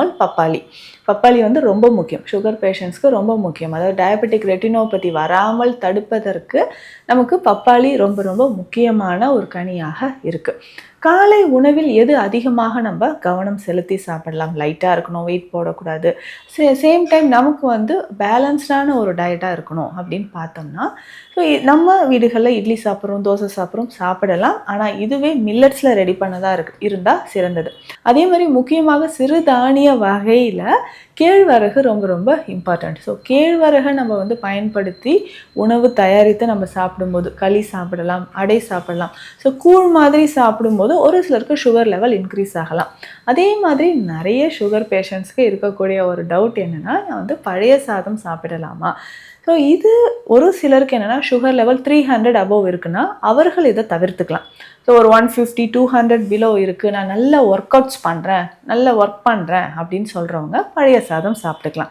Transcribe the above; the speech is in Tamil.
ஒன் பப்பாளி. பப்பாளி வந்து ரொம்ப முக்கியம். சுகர் பேஷண்ட்ஸ்க்கு ரொம்ப முக்கியம். அதாவது டயபெட்டிக் ரெட்டினோபதி வராமல் தடுப்பதற்கு நமக்கு பப்பாளி ரொம்ப ரொம்ப முக்கியமான ஒரு கனியாக இருக்குது காலை உணவில் எது அதிகமாக நம்ம கவனம் செலுத்தி சாப்பிடலாம்? லைட்டாக இருக்கணும் வெயிட் போடக்கூடாது. சே சேம் டைம் நமக்கு வந்து பேலன்ஸ்டான ஒரு டயட்டாக இருக்கணும் அப்படின்னு பார்த்தோம்னா ஸோ நம்ம வீடுகளில் இட்லி சாப்பிட்றோம் தோசை சாப்பிட்றோம் சாப்பிடலாம். ஆனால் இதுவே மில்லட்ஸில் ரெடி பண்ணதாக இருக்கு இருந்தால் சிறந்தது. அதே மாதிரி முக்கியமாக சிறுதானிய வகையில் கேழ்வரகு ரொம்ப ரொம்ப இம்பார்ட்டண்ட் ஸோ கேழ்வரகை நம்ம வந்து பயன்படுத்தி உணவு தயாரித்து நம்ம சாப்பிடும்போது களி சாப்பிடலாம் அடை சாப்பிடலாம். ஸோ கூழ் மாதிரி சாப்பிடும்போது ஒரு சிலருக்கு சுகர் லெவல் இன்க்ரீஸ் ஆகலாம். அதே மாதிரி நிறைய சுகர் பேஷண்ட்ஸ்க்கு இருக்கக்கூடிய ஒரு டவுட் என்னென்னா நான் வந்து பழைய சாதம் சாப்பிடலாமா? ஸோ இது ஒரு சிலருக்கு என்னென்னா sugar level three hundred above இருக்குன்னா அவர்கள் இதை தவிர்த்துக்கலாம். ஸோ ஒரு one fifty two hundred below இருக்குது நான் நல்ல ஒர்க் அவுட்ஸ் பண்ணுறேன் நல்ல ஒர்க் பண்ணுறேன் அப்படின்னு சொல்கிறவங்க பழைய சாதம் சாப்பிட்டுக்கலாம்.